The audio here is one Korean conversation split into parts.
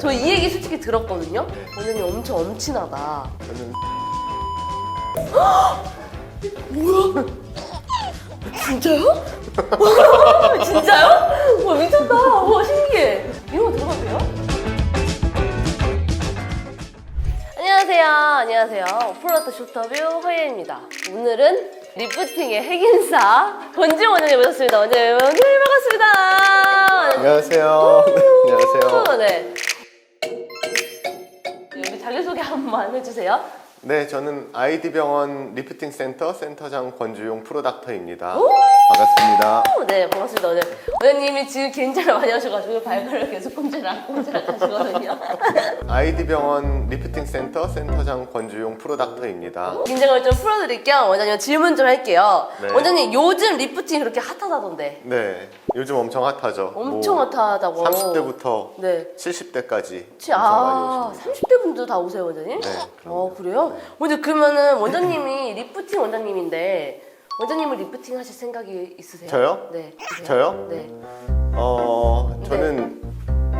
저 이 얘기 솔직히 들었거든요. 네. 원장님 엄청 엄친하다. 저는 진짜요? 진짜요? 와 미쳤다. 와 신기해. 이런 거 들어가도 돼요? 안녕하세요. 안녕하세요. 프로덕트 쇼터뷰 허예입니다. 오늘은 리프팅의 핵인사 권지용 원장님 모셨습니다. 원장님 반갑습니다. 안녕하세요. 네, 안녕하세요. 네. 자기소개 한 번만 해주세요. 네, 저는 아이디 병원 리프팅 센터 센터장 권주용 프로닥터입니다. 반갑습니다. 네, 반갑습니다. 오늘 원장님이 지금 긴장을 많이 하셔가지고 발걸을 계속 꼼지락 꼼지락 하시거든요. 아이디 병원 리프팅 센터 센터장 권주용 프로닥터입니다. 긴장을 좀 풀어드릴 겸 원장님 질문 좀 할게요. 네. 원장님 요즘 리프팅 그렇게 핫하다던데. 네, 요즘 엄청 핫하죠. 엄청 뭐 핫하다고. 30대부터 네. 70대까지 혹시 엄청 많이 아, 오십니다. 30대 분도 다 오세요, 원장님? 네, 어, 그래요? 원장 그러면은 원장님이 리프팅 원장님인데 원장님은 리프팅 하실 생각이 있으세요? 저요? 네. 있으세요? 저요? 네. 어, 저는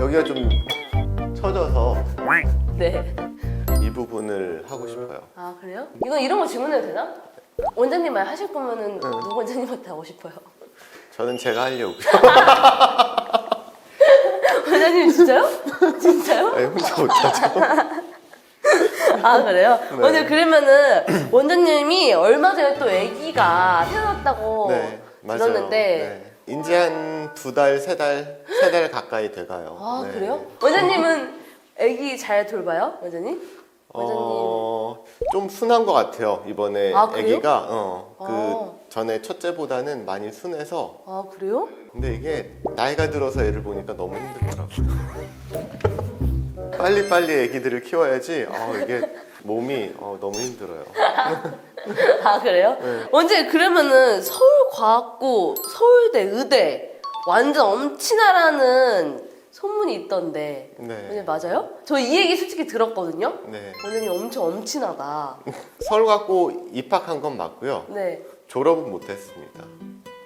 여기가 좀 처져서 네. 이 부분을 하고 싶어요. 아 그래요? 이건 이런 거 질문해도 되나? 원장님만 하실 거면은 네. 누구 원장님한테 하고 싶어요? 저는 제가 하려고요. 원장님 진짜요? 진짜요? 아니, 혼자 못하죠. 아 그래요? 네. 원장 그러면은 원장님이 얼마 전에 또 아기가 태어났다고 네, 맞아요. 들었는데 네. 인지 한두 달, 세 달, 세 달 가까이 돼가요. 아 네. 그래요? 원장님은 아기 잘 돌봐요? 원장님? 원장님 어, 좀 순한 것 같아요. 이번에 아, 그래요? 아기가 어, 그 아. 전에 첫째보다는 많이 순해서 아 그래요? 근데 이게 나이가 들어서 애를 보니까 너무 힘들더라고요. 빨리 빨리 아기들을 키워야지 어, 이게 몸이 어, 너무 힘들어요. 아 그래요? 네. 원장님 그러면은 서울과학고 서울대 의대 완전 엄친아라는 소문이 있던데 네. 원장님 맞아요? 저 이 얘기 솔직히 들었거든요. 네. 원장님 엄청 엄친하다. 서울 갖고 입학한 건 맞고요. 네. 졸업은 못했습니다.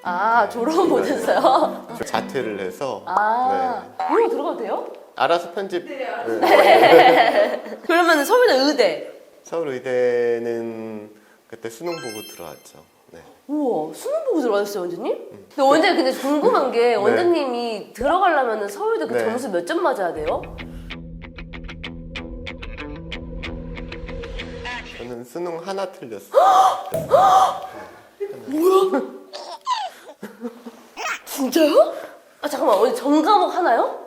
아 졸업 못했어요? 자퇴를 해서 아 이거 들어가도 돼요? 알아서 편집. 네. 그러면 서울대 의대. 서울의대는 그때 수능 보고 들어왔죠. 네. 우와 수능 보고 들어가셨어요 원장님? 근데 원장님 근데 궁금한 게 원장님이 들어가려면 서울대 그 네. 점수 몇 점 맞아야 돼요? 저는 수능 하나 틀렸어요. 진짜요? 아 잠깐만 오늘 전 과목 하나요?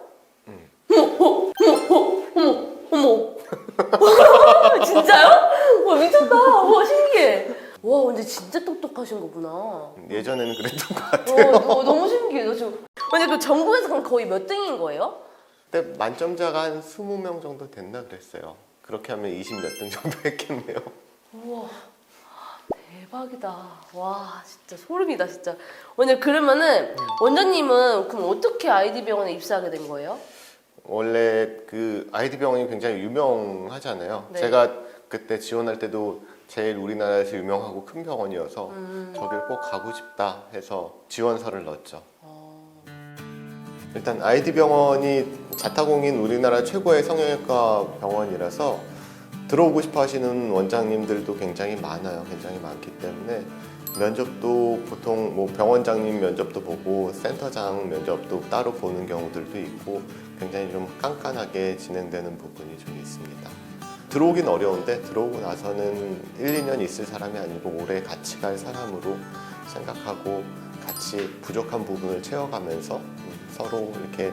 어머 진짜요? 와 미쳤다 와 신기해 와 근데 진짜 똑똑하신 거구나 예전에는 그랬던 것 같아요. 와, 와, 너무 신기해 나 지금 근데 그 전국에서 그럼 거의 몇 등인 거예요? 그때 만점자가 한 20명 정도 됐나 그랬어요. 그렇게 하면 20 몇 등 정도 했겠네요. 우와 대박이다 와 진짜 소름이다 진짜 원장 그러면은 원장님은 그럼 어떻게 아이디 병원에 입사하게 된 거예요? 원래 그 아이디 병원이 굉장히 유명하잖아요. 네. 제가 그때 지원할 때도 제일 우리나라에서 유명하고 큰 병원이어서 음. 저길 꼭 가고 싶다 해서 지원서를 넣었죠. 어, 일단 아이디 병원이 자타공인 우리나라 최고의 성형외과 병원이라서 들어오고 싶어 하시는 원장님들도 굉장히 많아요. 굉장히 많기 때문에 면접도 보통 뭐 병원장님 면접도 보고 센터장 면접도 따로 보는 경우들도 있고 굉장히 좀 깐깐하게 진행되는 부분이 좀 있습니다. 들어오긴 어려운데 들어오고 나서는 1, 2년 있을 사람이 아니고 오래 같이 갈 사람으로 생각하고 같이 부족한 부분을 채워가면서 음, 서로 이렇게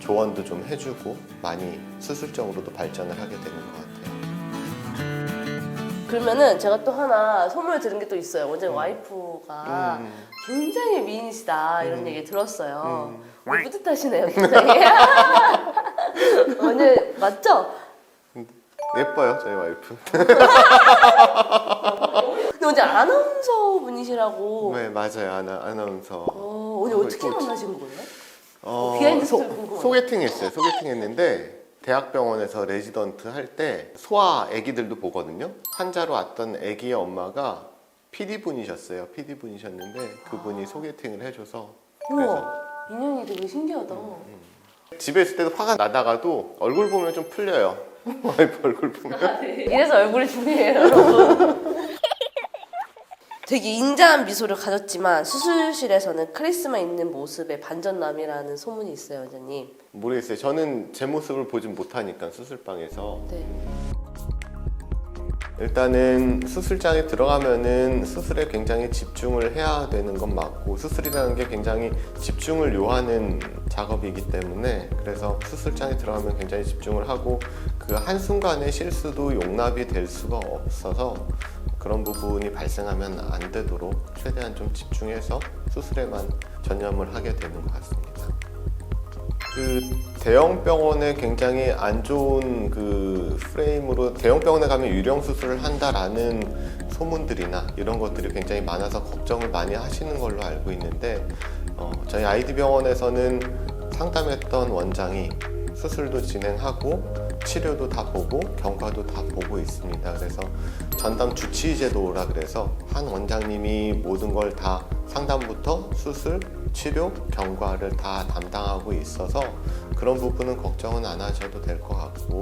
조언도 좀 해주고 많이 수술적으로도 발전을 하게 되는 것 같아요. 그러면은 제가 또 하나 선물 들은 게 또 있어요 원장 님 와이프가 음. 굉장히 미인이시다 이런 얘기 들었어요 음. 어, 뿌듯하시네요 굉장히 원장님 맞죠? 예뻐요 저희 와이프. 근데 원장 님 아나운서 분이시라고 네 맞아요 아나 아나운서. 어, 오늘 하고 어떻게 만나신 거예요? 어, 비하인드 소, 스토리. 소개팅 했어요. 소개팅 했는데 대학병원에서 레지던트 할 때 소아 아기들도 보거든요. 환자로 왔던 아기의 엄마가 PD 분이셨어요. PD 분이셨는데 그분이 소개팅을 해줘서 그래서 우와 인연이 되게 신기하다 집에 있을 때도 화가 나다가도 얼굴 보면 좀 풀려요. 와이프 얼굴 보면. 이래서 얼굴이 중요해요, 여러분. 되게 인자한 미소를 가졌지만 수술실에서는 카리스마 있는 모습의 반전남이라는 소문이 있어요, 원장님. 모르겠어요. 저는 제 모습을 보진 못하니까 수술방에서 네. 일단은 수술장에 들어가면은 수술에 굉장히 집중을 해야 되는 건 맞고 수술이라는 게 굉장히 집중을 요하는 작업이기 때문에 그래서 수술장에 들어가면 굉장히 집중을 하고 그 한순간의 실수도 용납이 될 수가 없어서 그런 부분이 발생하면 안 되도록 최대한 좀 집중해서 수술에만 전념을 하게 되는 것 같습니다. 그 대형 병원에 굉장히 안 좋은 그 프레임으로 대형 병원에 가면 유령 수술을 한다라는 소문들이나 이런 것들이 굉장히 많아서 걱정을 많이 하시는 걸로 알고 있는데 어, 저희 아이디 병원에서는 상담했던 원장이 수술도 진행하고 치료도 다 보고 경과도 다 보고 있습니다. 그래서 전담 주치의 제도라 그래서 한 원장님이 모든 걸 다 상담부터 수술, 치료, 경과를 다 담당하고 있어서 그런 부분은 걱정은 안 하셔도 될 것 같고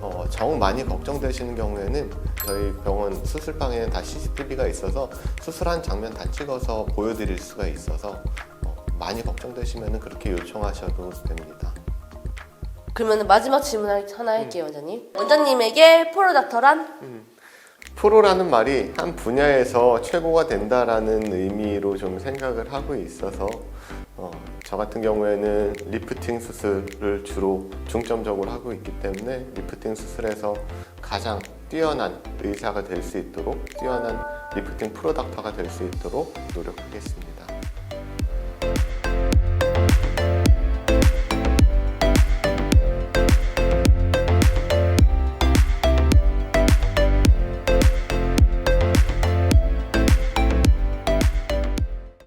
어, 정 많이 걱정되시는 경우에는 저희 병원 수술방에는 다 CCTV가 있어서 수술한 장면 다 찍어서 보여드릴 수가 있어서 어, 많이 걱정되시면 그렇게 요청하셔도 됩니다. 그러면 마지막 질문 하나 할게요, 원장님. 원장님에게 프로닥터란? 프로라는 말이 한 분야에서 최고가 된다라는 의미로 좀 생각을 하고 있어서 어, 저 같은 경우에는 리프팅 수술을 주로 중점적으로 하고 있기 때문에 리프팅 수술에서 가장 뛰어난 의사가 될 수 있도록 뛰어난 리프팅 프로닥터가 될 수 있도록 노력하겠습니다.